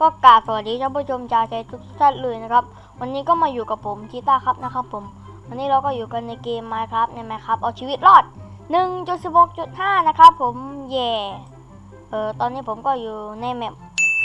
ก็กราบสวัสดีท่านผู้ชมชาวไทยทุกท่านเลยนะครับ วันนี้ก็มาอยู่กับผมกีตาร์ครับนะครับผม วันนี้เราก็อยู่กันในเกม Minecraft ใน Minecraft เอาชีวิตรอด 1.16.5 นะครับผมเย่เออตอนนี้ผมก็อยู่ในแมป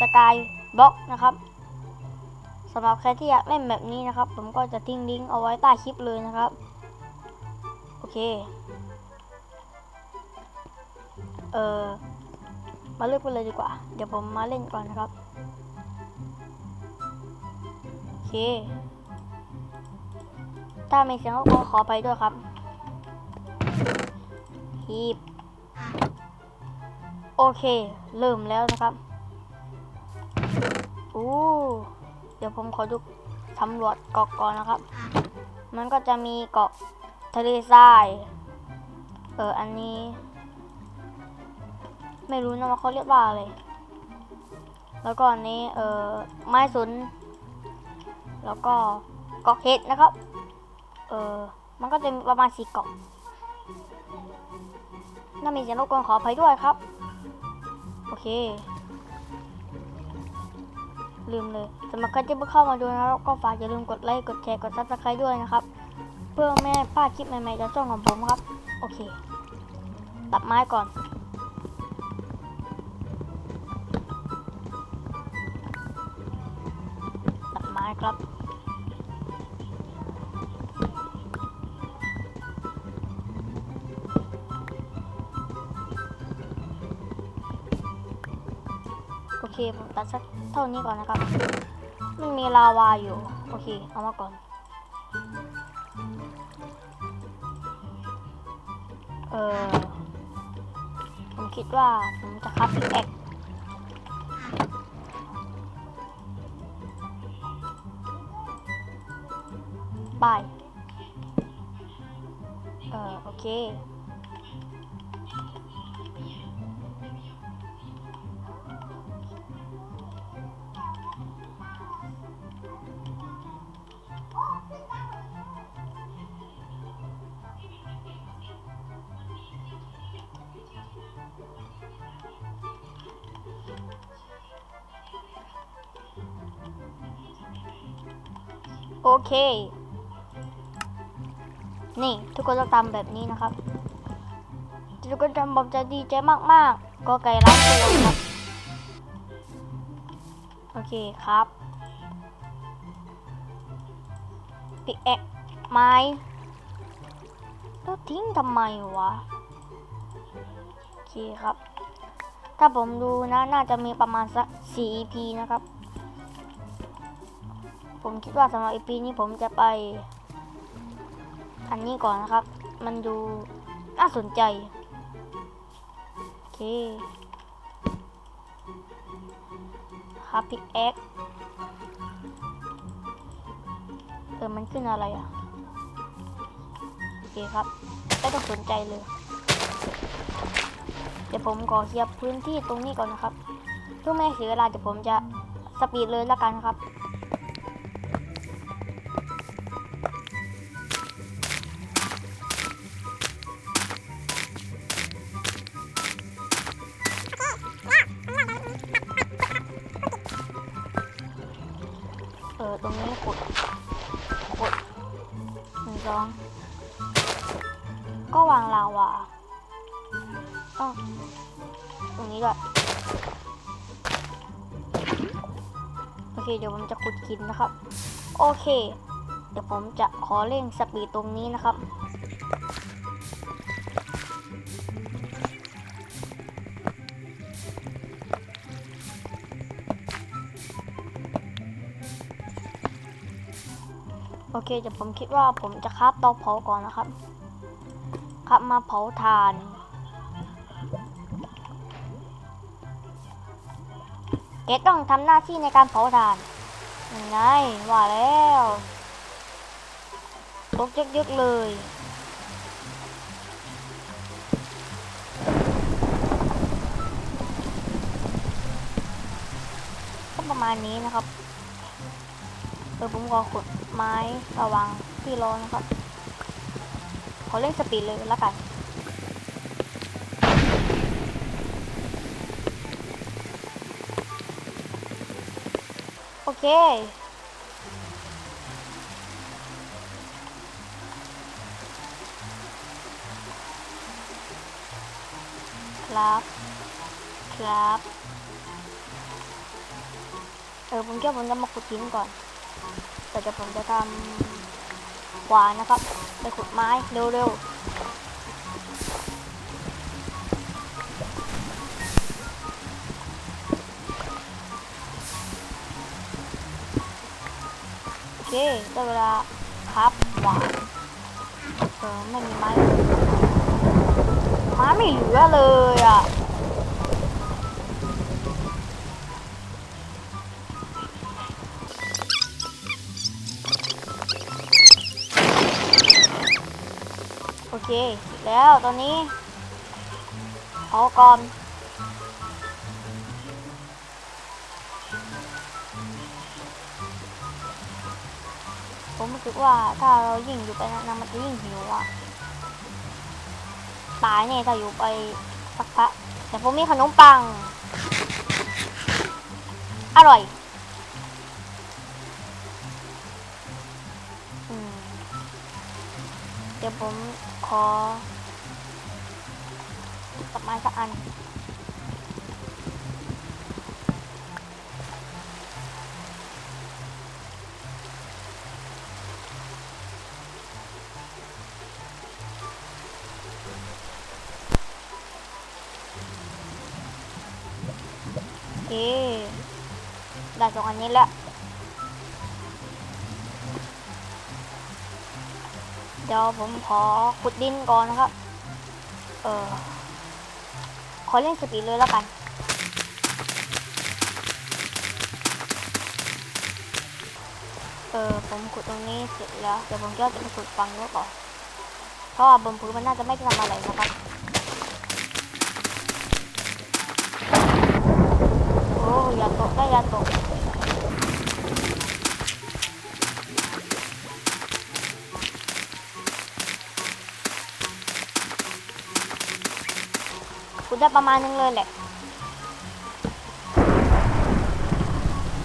สกายบล็อกนะครับ สำหรับใครที่อยากเล่นแบบนี้นะครับ ผมก็จะทิ้งลิงก์เอาไว้ใต้คลิปเลยนะครับ โอเค เออมาเลือกไปเลยดีกว่า เดี๋ยวผมมาเล่นก่อนนะครับ โอเค ถ้ามีเสียงก็ขอไปด้วยครับฮีบโอเค เริ่มแล้วนะครับอู้ ดี๋ยวผมขอดูสำรวจเกาะก่อนนะครับ มันก็จะมีเกาะทะเลทราย เออ อันนี้ ไม่รู้นะว่าเขาเรียกว่าอะไร แล้วก็อันนี้ เออไม้สนแล้วก็เกาะเห็ดนะครับ เออ มันก็จะมีประมาณสี่เกาะน่ามีเสียงรบกวนขออภัยด้วยครับ โอเค ลืมเลยสำหรับใครที่เพิ่งเข้ามาดูนะครับก็ฝากอย่าลืมกดไลค์กดแชร์กดซับสไครต์ด้วยนะครับ เพื่อไม่ให้พลาดคลิปใหม่ๆจากช่องของผมครับ โอเค ตัดไม้ก่อนตัดไม้ครับโอเคผมตัดสัก เท่านี้ก่อนนะครับ มันมีลาวาอยู่ โอเค เอามาก่อน เออ ผมคิดว่าผมจะคับพิกแอคบาย เออ โอเค โอเค นี่ทุกคนต้องทำแบบนี้นะครับ ทุกคนทำผมจะดีใจมากๆ ก็ไก่ล้าตัวครับ โอเคครับปิแอกไม้แล้วทิ้งทำไมวะ โอเคครับ ถ้าผมดูนะ น่าจะมีประมาณสัก4 EP นะครับ คิดว่าสำหรับ EP นี้ผมจะไป อันนี้ก่อนนะครับ มันดูน่าสนใจ โอเคครับพิกแอคเออ มันขึ้นอะไรอะ โอเคครับ ไม่ต้องสนใจเลย เดี๋ยวผมขอเคลียร์พื้นที่ตรงนี้ก่อนนะครับ เพื่อไม่ให้เสียเวลาเดี๋ยวผมจะสปีดเลยละกันครับ ออตรงนี้ขุดขุดหนึ่งสองก็วางลาวาอ้องตรงนี้ด้วยโอเค เดี๋ยวผมจะขุดกินนะครับ โอเค เดี๋ยวผมจะขอเร่งสปีดตรงนี้นะครับ โอเคเดี๋ยวผมคิดว่าผมจะคราบเตาเผาก่อนนะครับครับมาเผาถ่าน เกต้องทำหน้าที่ในการเผาถ่านยังไงว่าแล้วตกยึกๆเลยก็ประมาณนี้นะครับ อผมขอขุดไม้ระวังที่รอนะครับขอเล่นสปีดเลยล้วกันโอเคครับครับ เออผมแค่ผมจะมาขุดหินก่อน แต่เดี๋ยวผมจะทำขวานนะครับ ไปขุดไม้เร็วๆโอเคได้เวลาครับขวานเออไม่มีไม้ไม้ไม่เหลือเลยอะ แล้วตอนนี้ เอาก่อนผมรู้สึกว่าถ้าเรายิ่งอยู่ไปนานๆมันจะยิ่งหิวอะตายเนี่ยถ้าอยู่ไปสักพักแต่ผมมีขนมปัง อร่อยเดี๋ยวผม อตัดไม้สักอัน โอเค ได้สองอันนี้แล้ว ดี๋ยวผมขอขุดดินก่อนนะครับ เออ ขอเล่นสปีดเลยแล้วกัน เออ ผมขุดตรงนี้เสร็จแล้ว เดี๋ยวผมจะไปขุดฝั่งนู้นต่อน เพราะว่าบนพื้นมันน่าจะไม่ได้ทำอะไรนะครับโอ้อย่าตกได้อย่าตก ขุดได้ประมาณนึงเลยแหละ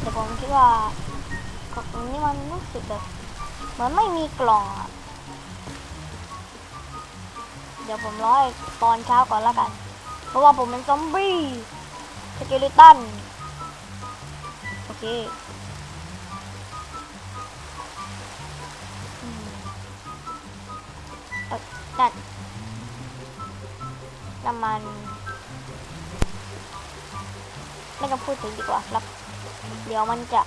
แต่ผมคิดว่ากล่องนี้มันรู้สึกแบบเหมือนไม่มีกล่องอะเดี๋ยวผมร้อให้ตอนเช้าก่อนละกัน เพราะว่าผมเป็นซอมบี้สเกลิตันโอเคนั่นน้ำมัน ไม่ต้องพูดถึงดีกว่าครับ เดี๋ยวมันจะ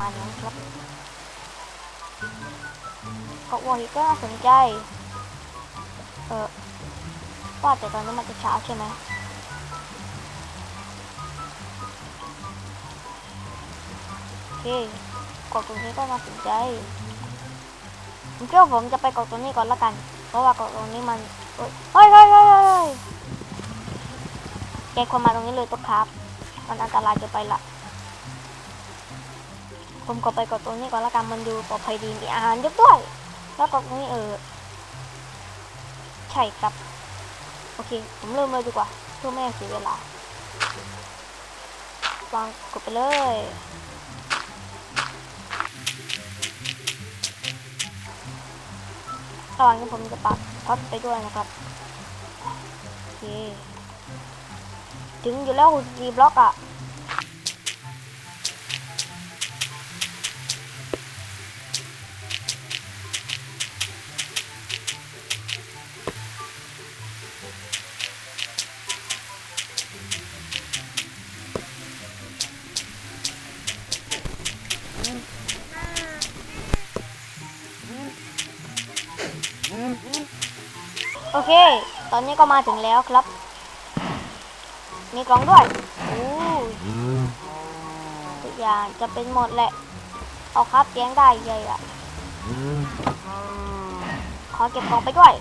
มานั้นครับก็วอฮิก็น่าสนใจ เออว่าแต่ตอนนี้มันจะเช้าใช่ไหมโอเคเกาะตรงนี้ก็น่าสนใจผมคิดว่าผมจะไปเกาะตรงนี้ก่อนละกัน เพราะว่าเกาะตรงนี้มันเฮ้ยเฮ้ยเฮ้ยเฮ้ย แกควรมาตรงนี้เลยตุ๊กครับ มันอันตรายเกินไปละผมก็ไปกาะตรงนี้ก่อนละกันมันดูปลอดภัยดีมีอาหารเยอะด้วย แล้วกาะตรงนี้เออใช่ครับ โอเค ผมเริ่มเลยดีกว่าเพื่อไม่ให้เสียเวลาวางกดไปเลยระหว่างนี้ผมจะปักท็อตไปด้วยนะครับ โอเค ถึงอยู่แล้วสี่บล็อกอะโอเค ตอนนี้ก็มาถึงแล้วครับ มีกล่องด้วยโอ้ทุกอย่างจะเป็นหมดแหละ เอาครับเลี้ยงได้ใหญ่อะขอเก็บกล่องไปด้วย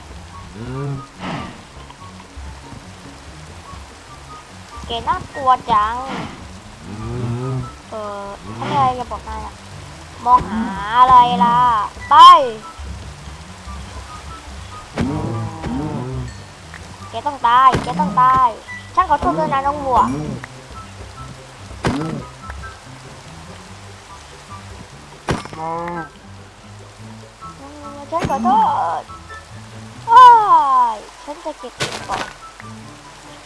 เกน่ากลัวจัง เออถ้ามีอะไรจะบอกนายอะมองหาอะไรล่ะ ไปแกต้องตายแกต้องตาย ฉันขอโทษด้วยนะน้องวัวอืมฉันขอโทษอ้ายฉันจะเก็บเงินก่อน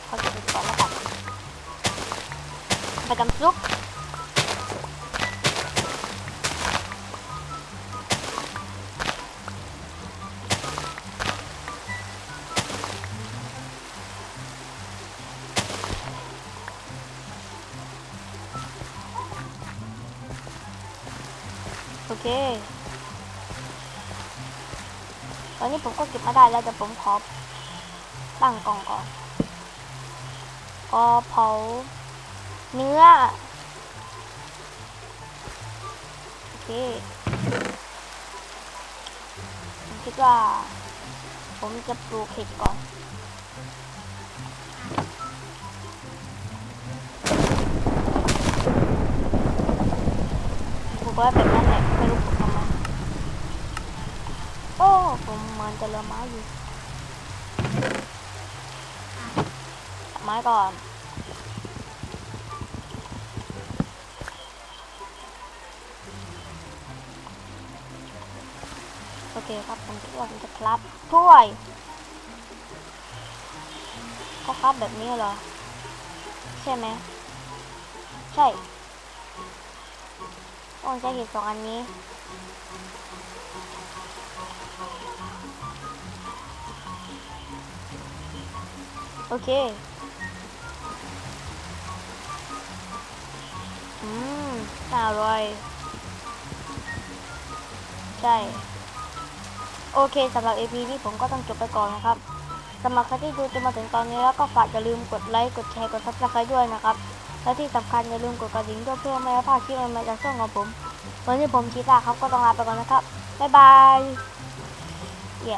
ขอเก็บเงินก่อนแล้วกันไปกำซุป เค ตอนนี้ผมก็เก็บมาได้แล้วแต่ผมขอตั้งกล่องก่อนก็เผาเนื้อ โอเค ผมคิดว่า ผมจะปลูกเห็ดก่อน กไว้แบบนั้นแหละไม่รู้ปลูกทำไมโอ้ผมเหมือนจะเรือไม้อยู่ไม้ก่อนโอเคครับผมคิดว่าผมจะครับถ้วยก็ครับแบบนี้เหรอ ใช่ไหมใช่ ต้องใช้เห็ดสองอันนี้โอเค อืมน่าอร่อย ใช่ โอเคสำหรับ EP นี้ผมก็ต้องจบไปก่อนนะครับสำหรับใครที่ดูจนมาถึงตอนนี้แล้วก็ฝากอย่าลืมกดไลค์ กดแชร์ กด subscribe ด้วยนะครับ และที่สำคัญอย่าลืมกดกระดิ่งด้วยเพื่อไม่ให้พลาดคลิปใหม่ๆจากช่องของผม วันนี้ผมชีตาครับก็ต้องลาไปก่อนนะครับ บ๊ายบายเย้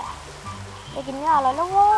ได้กินเนื้ออร่อยแล้วว้า